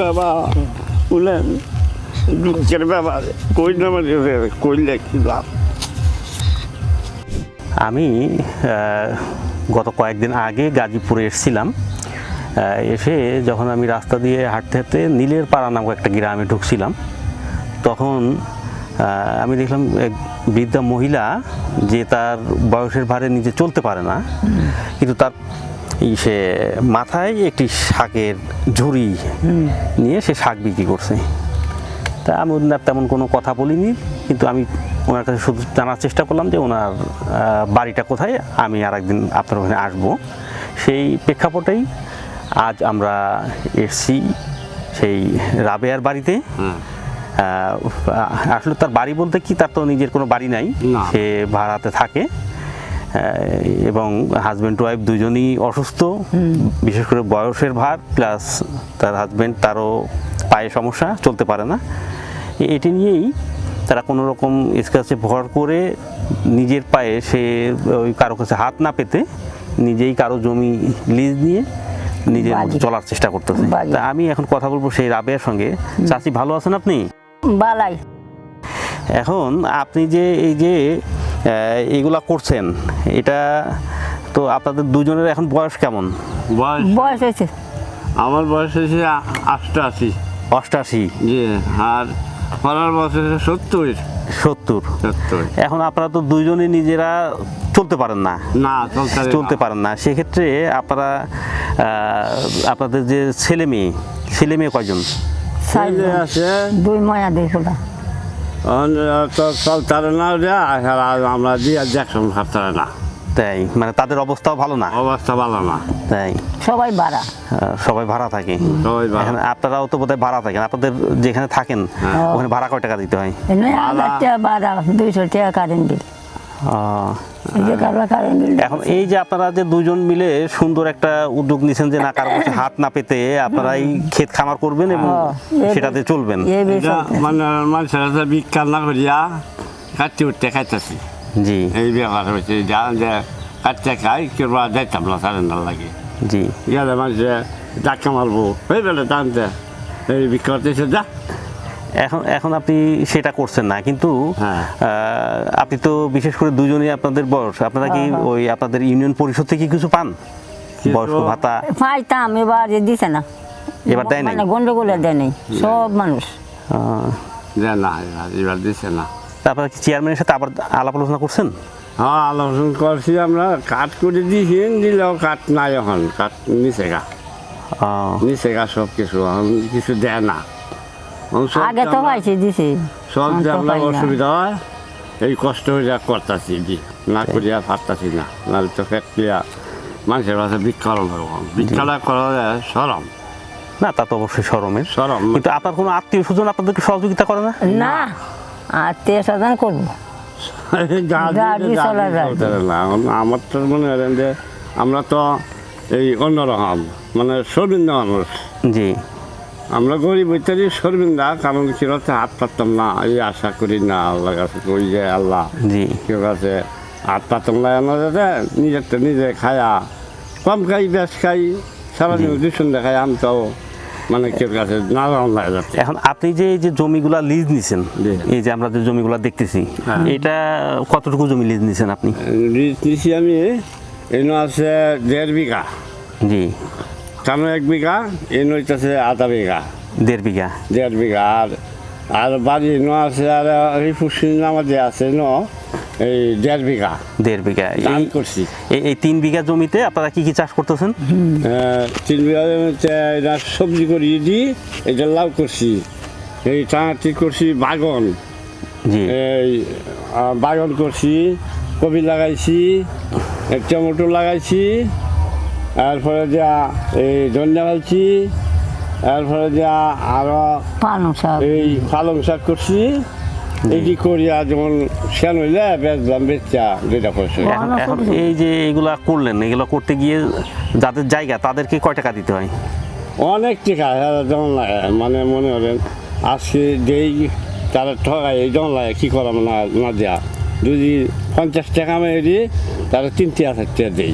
বাবা বলেন দুঃখের ব্যাপার কই না মানে কইলে কি আমি গত কয়েকদিন আগে গাজীপুরে এসেছিলাম। এসে যখন আমি রাস্তা দিয়ে হাঁটতে হাঁটতে নীলের পাড়া নামক একটা গ্রামে ঢুকছিলাম, তখন আমি দেখলাম এক বৃদ্ধা মহিলা যে তার বয়সের ভারে নিজে চলতে পারে না, কিন্তু তার সে মাথায় একটি শাকের ঝুড়ি নিয়ে সে শাক বিক্রি করছে। তা আমি ওনার তেমন কোনো কথা বলিনি কিন্তু আমি ওনার কাছে শুধু জানার চেষ্টা করলাম যে ওনার বাড়িটা কোথায় আমি আর একদিন আপনার ওখানে আসব। সেই প্রেক্ষাপটেই আজ আমরা এসছি সেই রাবেয়ার বাড়িতে। আসলে তার বাড়ি বলতে কি তার তো নিজের কোনো বাড়ি নাই। সে ভাড়াতে থাকে। এবং হাজব্যান্ড ওয়াইফ দুজনই অসুস্থ বিশেষ করে বয়সের ভার প্লাস তার হাজব্যান্ড তারও পায়ে সমস্যা চলতে পারে না। এটি নিয়েই তারা কোনো রকম স্কাচে ভর করে নিজের পায়ে সে ওই কারও কাছে হাত না পেতে নিজেই কারও জমি লিজ নিয়ে নিজের মতো চলার চেষ্টা করতেছে। তা আমি এখন কথা বলব সেই রাবেয়ার সঙ্গে। চাষি ভালো আছেন আপনি? বালাই। এখন আপনি যে এই যে এগুলা করছেন। এটা তো আপনাদের দুজনের এখন বয়স কেমন? বয়স? বয়স হয়েছে। আমার বয়স হয়েছে আষ্টআশি অষ্টাশি। জি আর পরের বছর হচ্ছে সত্তর। সত্তর। এখন আপনারা তো দুইজনই নিজেরা চলতে পারেন না। না চলতে চলতে পারেন না। সেক্ষেত্রে আপনারা আপনাদের যে ছেলে মেয়ে ছেলে মেয়ে কয়জন? ছেলে আছে। দুই মায়া দুই খোলা অন- তো চলতারে না আমরা দিয়ে দেখলাম ভাবতারে না। তাই? মানে তাদের অবস্থাও ভালো না? অবস্থা ভালো না। তাই? সবাই ভাড়া। সবাই ভাড়া থাকে? সবাই। আপনারাও তো বোধহয় ভাড়া থাকেন। আপনাদের যেখানে থাকেন হ্যাঁ। ওখানে ভাড়া কয় টাকা দিতে হয়? বাড়া দুইশো টাকা কারেন্ট বিল এখন এই যে আপনারা যে দুজন মিলে সুন্দর একটা উদ্যোগ নিছেন যে না কারও হাত না পেতে আপনারা এই ক্ষেত খামার করবেন এবং হ্যাঁ, সেটাতে চলবেন। মানে মানুষের না করিয়া কাটতে উঠতে খাইতেছি। জি। এই ব্যাপার হচ্ছে যা যে কাটতে খাই কেবা যাইতাম না সারেন্ডার লাগে। জি। গেলে মানুষে ডাক্কা মারবো এই বেলে টানতে এই বিক্রি করতেছে যা। এখন এখন আপনি সেটা করছেন না কিন্তু হ্যাঁ। আপনি তো বিশেষ করে দুজনই আপনাদের বয়স আপনারা কি হ্যাঁ, ওই আপনাদের ইউনিয়ন পরিষদ থেকে কিছু পান? বয়স্ক ভাতা? পাইতাম এবার দিছে না। এবার দেয় নাই? মানে গন্ডগোলে দেয় নাই সব মানুষ। না এবার দিছে না। তারপরে কি চেয়ারম্যানের সাথে আবার আলাপ আলোচনা করছেন? হ্যাঁ আলোচনা করছি আমরা কাঠ করে দিয়েছি দিলেও কাঠ নাই এখন কাঠ নিচে গা। নিচে গা সব কিছু কিছু দেয় না। আগে তো আমরা- পাইছে দিছে। সব না। অসুবিধা হয়। এই কষ্ট হয়ে যা করতেছি দি। না করিয়া পারতাছি না। নাহলে তো ফ্যাক্টরিয়া মানুষের কাছে বিক্ষরণ করব করা যায় সরম। না তা তো অবশ্যই সরমের। সরম। কিন্তু আপনার কোনো আত্মীয় স্বজন আপনাদেরকে সহযোগিতা করে না? না আত্মীয় স্বজন করব। আমার তো মনে করেন যে আমরা তো এই অন্যরকম মানে সরবিন্দা মানুষ। জি। আমরা গরিব ইত্যাদি সরবিন্দা কারণ কেউ কাছে হাত পারতাম না এই আশা করি না আল্লাহ কাছে ওই যে আল্লাহ। জি। কেউ কাছে হাত পারতাম না এমন যাতে নিজের তো নিজে খায়া কম খাই বেশ খাই সারাদিন দূষণ আমি তো মানে কেউ কাছে না এখন আপনি যে এই যে জমিগুলা লিজ নিছেন। এই যে আমরা যে জমিগুলা দেখতেছি হ্যাঁ। এটা কতটুকু জমি লিজ নিছেন আপনি? লিজ নিছি আমি এনে আছে দেড় বিঘা। জি। কানো এক বিঘা এনে হইতেছে আধা বিঘা। দেড় বিঘা। দেড় বিঘা আর আর বাড়ি ন আছে আর এই ফুসির নামাজে আছে ন এই দেড় বিঘা। দেড় বিঘা। ধান এই করছি। এই- এই তিন বিঘা জমিতে আপনারা কি কি চাষ করতেছেন? তিন বিঘা জমিতে এটা সবজি করি দি এটা লাউ করছি এই টাঙাটি করছি বাগন। এই বাগন করছি কবি লাগাইছি টমেটো লাগাইছি তারপরে যা এই ধনিয়া ফেলছি তারপরে যা আরও পালং শাক। এই পালং শাক করছি। এটি করিয়া যেমন সেন হইলে বেচলাম বেচা দুইটা পয়সা। এখন। এই যে এগুলা করলেন এগুলো করতে গিয়ে যাদের জায়গা তাদেরকে কয় টাকা দিতে হয়? অনেক টিকা যেমন লাগে মানে মনে করেন আজকে দেই তারা ঠগাই এই যেমন লাগে কী করাম না না দেয়া। যদি পঞ্চাশ টাকা মেরে দিই তারা তিন টাকা চার টাকা দেই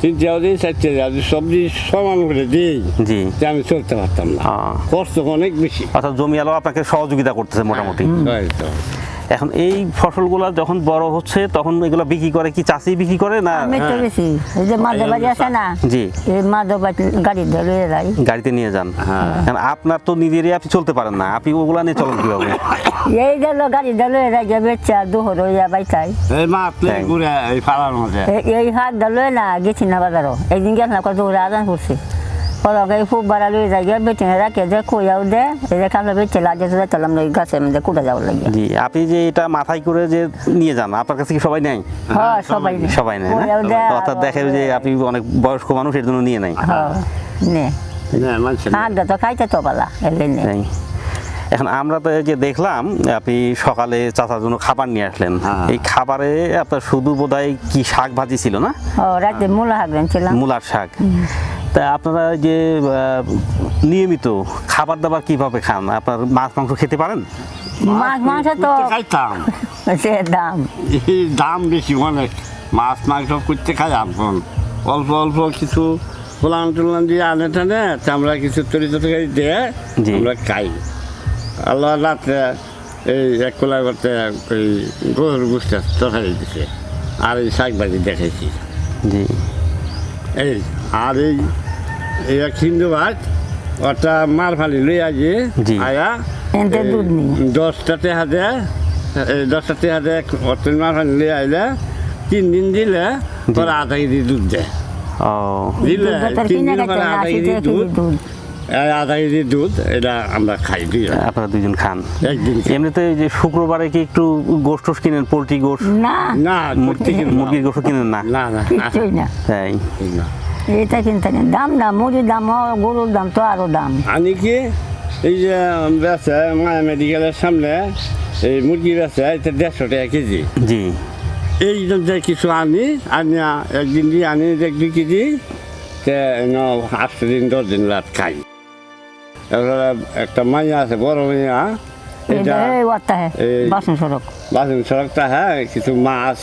তিনটাও দিই চারটে দিই সবজি সমান করে দিই জি। যে আমি চলতে পারতাম না। কষ্ট অনেক বেশি। অর্থাৎ জমি আলো আপনাকে সহযোগিতা করতেছে মোটামুটি। এখন এই ফসলগুলো যখন বড় হচ্ছে তখন এগুলো বিক্রি করে কি চাষি বিক্রি করে না? আমি তো বেশি। এই যে মাঝে আছে না জি। এই মাঝে গাড়ি ধরে যাই গাড়িতে নিয়ে যান। হ্যাঁ। আপনার তো নিজেরই আপনি চলতে পারেন না। আপনি ওগুলা নিয়ে চলেন কীভাবে? এই গেল গাড়ি ধরে যাই যে বেচা দুহর হইয়া বাইতাই এই মাছ তাই। ঘুরে এই ফালার মধ্যে। এই- এই হাত ধরলে না গেছি না বাজারও। একদিন গেছিলাম কত দৌড়ে আদান করছি খুব বাড়া লয়ে যাই গিয়ে বেচে রাখে যে কইয়াও দে এই যে কামলা বেচে লাগে তো যাইতাম না ওই গাছের মধ্যে কুটা যাওয়ার লাগে জি আপনি যে এটা মাথায় করে যে নিয়ে যান আপনার কাছে কি সবাই নেয় হ্যাঁ সবাই। সবাই নেয় অর্থাৎ দেখে যে আপনি অনেক বয়স্ক মানুষ এর জন্য নিয়ে নেয় হ্যাঁ নে হাত তো খাইতে তো পালা এলে নে নেই। এখন আমরা তো এই যে দেখলাম আপনি সকালে চাচার জন্য খাবার নিয়ে আসলেন হ্যাঁ। এই খাবারে আপনার শুধু বোধহয় কি শাক ভাজি ছিল না ও রাতে মূলা ছিলাম মূলার শাক তা আপনারা যে নিয়মিত খাবার দাবার কীভাবে খান? আপনার মাছ মাংস খেতে পারেন? মাছ মাংস তো খাইতাম। সে দাম। দাম বেশি অনেক। মাছ মাংস করতে খাই এখন অল্প অল্প কিছু পোলান টুলান দিয়ে আনে টানে তা আমরা কিছু তরি তরকারি দিয়ে। আমরা খাই। আল্লাহ রাত্রে এই এক কোলা করতে ওই গরুর গুষ্টা তরকারি দিছে। আর এই শাক ভাজি দেখাইছি। জি। এই আর এই এই এক ভাত ওটা মার ফালি লই আজি। আয়া। এনতে এই দুধ নেই। দশটা টেহা দে এই দশটা টেহা দে অতন মার ফালি লই আইলে তিন দিন দিলে পরে আধা কেজি দুধ দেয় ও। দিলে তিন দিন পরে আধা কেজি দুধ। আধা কেজি দুধ এটা আমরা খাই দুই আপনারা দুজন খান। একদিন এমনিতে যে শুক্রবারে কি একটু গোষ্ঠ কিনেন পোলট্রি গোষ্ঠ না। না মুরগি- মুরগির গোষ্ঠ কিনেন না? না না না। তাই। না। এটা কিনতে নেই দাম না মুড়ির দাম গরুর দাম তো আরও দাম। আনি কি এই যে বেচে মায়া মেডিকেলের সামনে এই মুরগি বেচে এটা দেড়শো টাকা কেজি। জি। এই যে কিছু আনি আনিয়া একদিন দিয়ে আনি এক দুই কেজি তে ন আট দিন দশ দিন রাত খাই। এবারে একটা মাইয়া আছে বড় মাইয়া এটা বাসন সড়ক। বাসন সড়কটা হ্যাঁ কিছু মাছ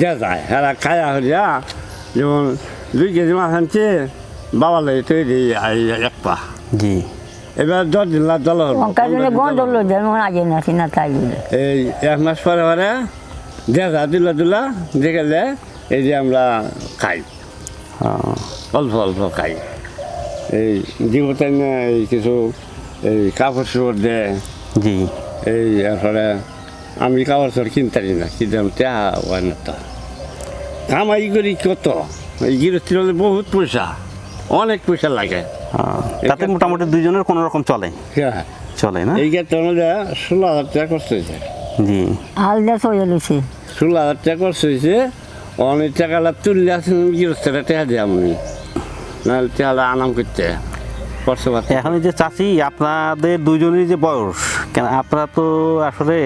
যে যায় হ্যাঁ খায়া হলিয়া যেমন দুই কেজি মাছ আনছে বাবা লাগে তৈরি এই এক পা। জি। এবার দশ দিন। লঙ্কা দিলে এই এক মাস পরে পরে দেখা দুলা দুলা দেখলে এই যে আমরা খাই। অল্প অল্প খাই। এই জীবতে এই কিছু এই কাপড় চোপড় দেয় জি। এই এরপরে আমি কাপড় চোপড় কিনতারি না কিন্তু টেহা হয় না তো। কামাই করি কত? এই গৃহস্থির হলে বহুত পয়সা অনেক পয়সা লাগে। ও, তাতে মোটামুটি দুইজনের কোনো রকম চলে। হ্যাঁ। চলে না? এই আমাদের ষোলো হাজার টাকা খরচ হয়েছে। জি। হাল দিয়ে সয়ে ষোলো হাজার টাকা খরচ হয়েছে অনেক টাকাটা তুললে আসেন গৃহস্থরা টেহা দিয়ে আমি। নাহলে টেহাটা আনাম করতে এখন এই যে চাচি আপনাদের দুইজনের যে বয়স কেন আপনারা তো আসলে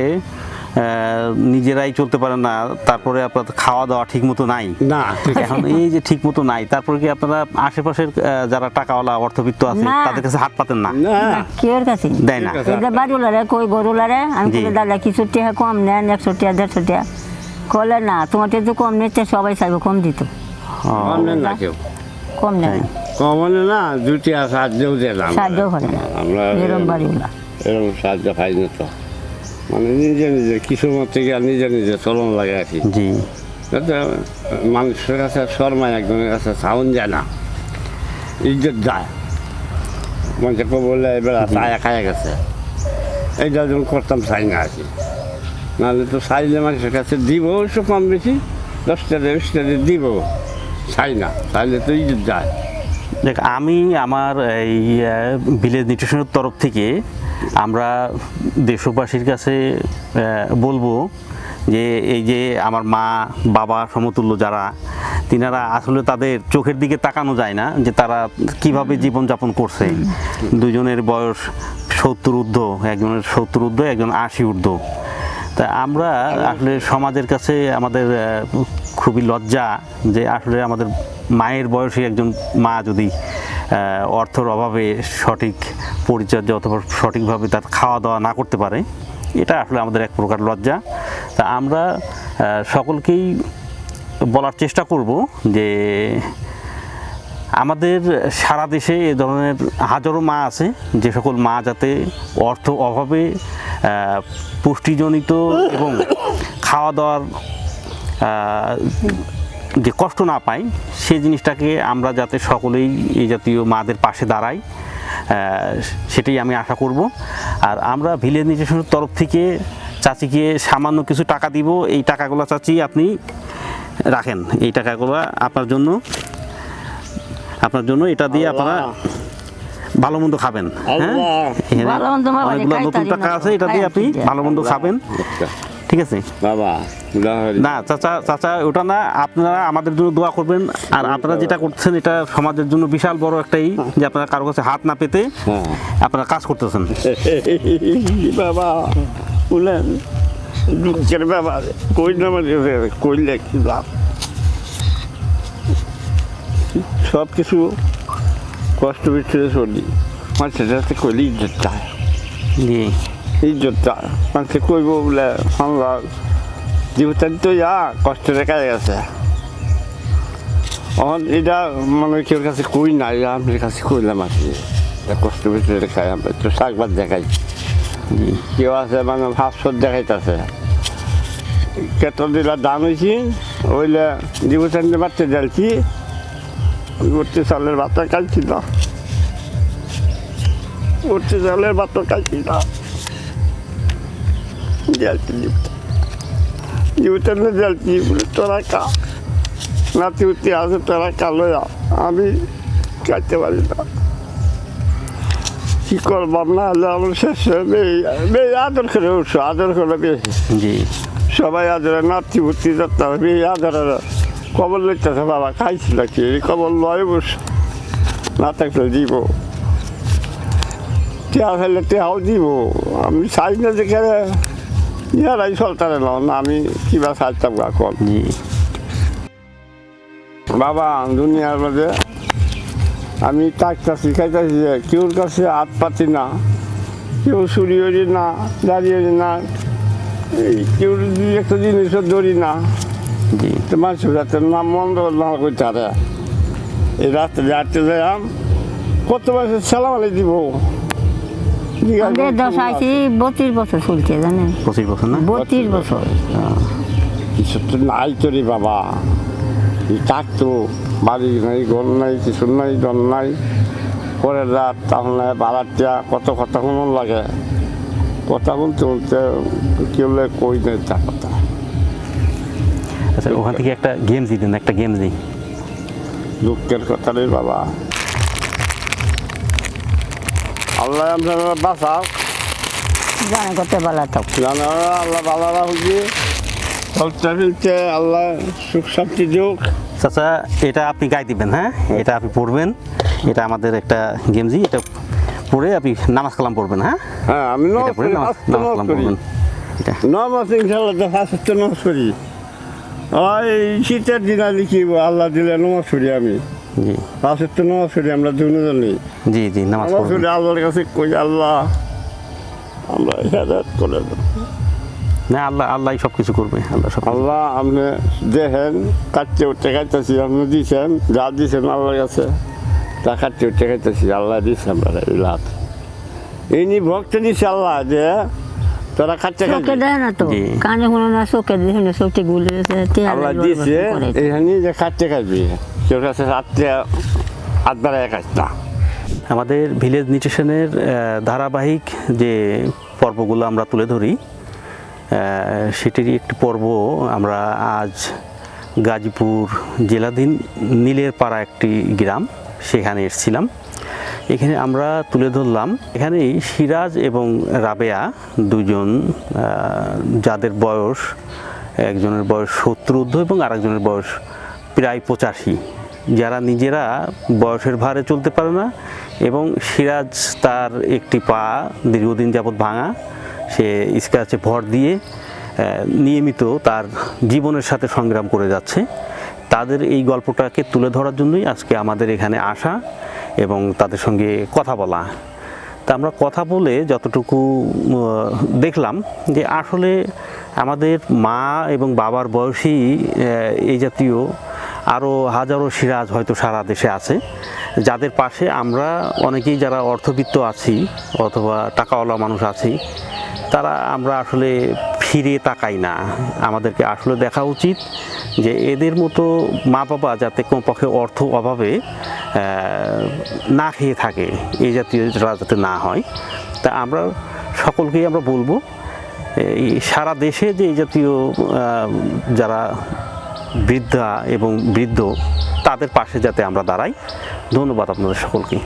নিজেরাই চলতে পারেন না তারপরে আপনার খাওয়া দাওয়া ঠিক মতো নাই না এখন এই যে ঠিক মতো নাই তারপরে কি আপনারা আশেপাশের যারা টাকাওয়ালা অর্থবিত্ত আছে তাদের কাছে হাত পাতেন না? না। কেউর কাছে? দেয় না। এটা বাড়িওয়ালারে কই গরুলারে আমি। দাদা কিছু টেহা কম নেন একশো টাকা দেড়শো টাকা কলে না তোমার তো কম নিচ্ছে সবাই চাইবে কম দিত। ও, কমনে না কেউ। কম নেয় না। কমনে না দুটি সাহায্যও দিলাম সাহায্য করে আমরা এরম বাড়িওয়ালা। এরকম সাহায্য পাই না তো। মানে নিজে নিজে কিছু মতে গিয়ে নিজে নিজে চলন লাগে আর কি। জি। যাতে মানুষের কাছে শর্মা একজনের কাছে সাউন্ড যায় না ইজ্জত যায়। মানুষকে বললে এবার চায়া খায়া গেছে। এইটা যখন করতাম চাই না আর কি। নাহলে তো চাইলে মানুষের কাছে দিব একটু কম বেশি দশটা দিয়ে দিব। চাই না চাইলে তো ইজ্জত যায়। দেখ আমি আমার এই ভিলেজ নিউট্রিশনের তরফ থেকে আমরা দেশবাসীর কাছে বলব যে এই যে আমার মা বাবা সমতুল্য যারা তিনারা আসলে তাদের চোখের দিকে তাকানো যায় না যে তারা কীভাবে জীবনযাপন করছে। দুজনের বয়স সত্তর ঊর্ধ্ব একজনের সত্তর ঊর্ধ্ব একজন আশি ঊর্ধ্ব। তা আমরা আসলে সমাজের কাছে আমাদের খুবই লজ্জা যে আসলে আমাদের মায়ের বয়সী একজন মা যদি অর্থর অভাবে সঠিক পরিচর্যা অথবা সঠিকভাবে তার খাওয়া দাওয়া না করতে পারে, এটা আসলে আমাদের এক প্রকার লজ্জা। তা আমরা সকলকেই বলার চেষ্টা করব যে আমাদের সারা দেশে এ ধরনের হাজারো মা আছে, যে সকল মা যাতে অর্থ অভাবে পুষ্টিজনিত এবং খাওয়া দাওয়ার যে কষ্ট না পাই সেই জিনিসটাকে আমরা যাতে সকলেই এই জাতীয় মাদের পাশে দাঁড়াই সেটাই আমি আশা করব। আর আমরা ভিলেজ নিউট্রিশনের তরফ থেকে চাচিকে সামান্য কিছু টাকা দিব। এই টাকাগুলো চাচি আপনি রাখেন। এই টাকাগুলো আপনার জন্য আপনার জন্য এটা দিয়ে আপনারা ভালো মন্দ খাবেন হ্যাঁ? মন্দ মানে অনেকগুলো নতুন টাকা আছে এটা দিয়ে আপনি ভালো মন্দ খাবেন। ঠিক আছে? বাবা না চাচা চাচা ওটা না আপনারা আমাদের জন্য দোয়া করবেন। আর আপনারা যেটা করছেন এটা সমাজের জন্য বিশাল বড় একটাই যে আপনারা কারও কাছে হাত না পেতে হ্যাঁ। আপনারা কাজ করতেছেন। বাবা বলেন দুঃখের ব্যাপার কই না মানে কইলে কি লাভ? সব কিছু কষ্ট বিচ্ছেদে চলি মানুষের কাছে কইলে ইজ্জত চায়। জি। ইজ্জত চায় মানুষে কইব বলে আমরা জীবতান তো যা কষ্ট রেখা গেছে এখন এটা মানে কেউ কাছে কই না আপনার কাছে কইলাম আর কি কষ্ট বিচ্ছেদে রেখায় আমরা একটু শাকবাদ দেখাই। কেউ আছে মানে ভাস্কর দেখাইতেছে কেতন দিলা দাম হয়েছি ওইলে জীবচান বাচ্চা জ্বালছি উঠতে চালের বাচ্চা খাইছি না উঠতে চালের বাচ্চা খাইছি না জ্বালছি বলে তোরা কা নাতি উঠতে আছে তোরা কালো আমি খাইতে পারি না। কি করবাম না হলে আমার শেষ মেয়ে আদর করে উঠছো আদর করে বেশি জি। সবাই আদরে নাতি ভর্তি যাতে হবে মেয়ে আদরের কবল লইতেছে বাবা খাইছিল কি? এই কবল লয় বস। না থাকলে দিব। টেহা ফেলে টেহাও দিব। আমি চাই না যেখানে ইয়ারাই চলতারে না না আমি কিবা গা কল বাবা দুনিয়ার মধ্যে আমি তাকতাছি খাইতাছি যে কেউর কাছে হাত পাতি না কেউ চুরি হরি না দাঁড়িয়ে না এই কেউ দুই একটা জিনিসও ধরি না। জি। তো মানুষের যাতে না মন্দ না করতে পারে এই রাস্তা যাতে যাইম কত মাসে সালাম আলাই দিব। আমাদের দশ আশি বত্রিশ বছর চলছে জানেন? পঁচিশ বছর না? বত্রিশ বছর। কিছু তো নাই তো রে বাবা। এই থাকতো বাড়ি নাই ঘর নাই কিছু নাই দর নাই। রাত তাহলে কত কথা মন লাগে। কথা বলতে বলতে কেউ কই নেই তা কথা। আচ্ছা ওখান থেকে একটা গেম দিন একটা গেম দিই। দুঃখের কথা রে বাবা। আল্লাহ আপনারা বাঁচাও। জানে কত বেলা থাক জানো আল্লাহ বালারা হুকি চলতে ফিরতে আল্লাহ সুখ শান্তি দিক চাচা এটা আপনি গাই দিবেন হ্যাঁ? এটা আপনি পড়বেন। এটা আমাদের একটা গেমজি এটা পড়ে আপনি নামাজ কালাম পড়বেন হ্যাঁ? হ্যাঁ আমি পড়ে নামাজ কালাম পড়বেন। এটা। নমাজ ইনশাল্লাহ তো ফার্স্ট নমাজ করি ওই শীতের দিন আলি কি আল্লাহ দিলে নমাজ করি আমি। জি। ফার্স্ট নমাজ করি আমরা দুজনই জি জি নামাজ করি আল্লাহর কাছে কই আল্লাহ আমরা হেদায়ত করে দেব। না আল্লাহ আল্লাহ সব কিছু করবে আল্লাহ সব আল্লাহ আপনি দেখেন কাটতে উঠতে খাইতেছি আপনি দিয়েছেন যা দিয়েছেন আল্লাহর কাছে তা কাটতে উঠতে খাইতেছি আল্লাহ দিয়েছে আমরা এই লাভ। এই নিয়ে ভক্ত দিছে আল্লাহ যে তোরা খাচ্ছে চোখে দেয় না তো? কানে কোনো না চোখে না চোখে গুলে আল্লাহ দিয়েছে এখানে যে খাচ্ছে খাইবি। কেউ কাছে রাত্রে বাড়ায় খাইছ না আমাদের ভিলেজ নিউট্রিশনের ধারাবাহিক যে পর্বগুলো আমরা তুলে ধরি সেটিরই একটি পর্ব আমরা আজ গাজীপুর জেলাধীন নীলের পাড়া একটি গ্রাম, সেখানে এসেছিলাম। এখানে আমরা তুলে ধরলাম, এখানেই সিরাজ এবং রাবেয়া দুজন যাদের বয়স, একজনের বয়স ঊর্ধ্ব এবং আরেকজনের বয়স প্রায় পঁচাশি। যারা নিজেরা বয়সের ভারে চলতে পারে না এবং সিরাজ তার একটি পা দীর্ঘদিন যাবৎ ভাঙা, সে স্ক্র্যাচে ভর দিয়ে নিয়মিত তার জীবনের সাথে সংগ্রাম করে যাচ্ছে। তাদের এই গল্পটাকে তুলে ধরার জন্যই আজকে আমাদের এখানে আসা এবং তাদের সঙ্গে কথা বলা। তা আমরা কথা বলে যতটুকু দেখলাম যে আসলে আমাদের মা এবং বাবার বয়সী এই জাতীয় আরও হাজারো সিরাজ হয়তো সারা দেশে আছে। যাদের পাশে আমরা অনেকেই যারা অর্থবিত্ত আছি অথবা টাকাওয়ালা মানুষ আছি, তারা আমরা আসলে ফিরে তাকাই না। আমাদেরকে আসলে দেখা উচিত যে এদের মতো মা বাবা যাতে কমপক্ষে অর্থ অভাবে না খেয়ে থাকে, এই জাতীয় যাতে না হয়। তা আমরা সকলকেই আমরা বলব, এই সারা দেশে যে এই জাতীয় যারা বৃদ্ধা এবং বৃদ্ধ তাদের পাশে যাতে আমরা দাঁড়াই। ধন্যবাদ আপনাদের সকলকে।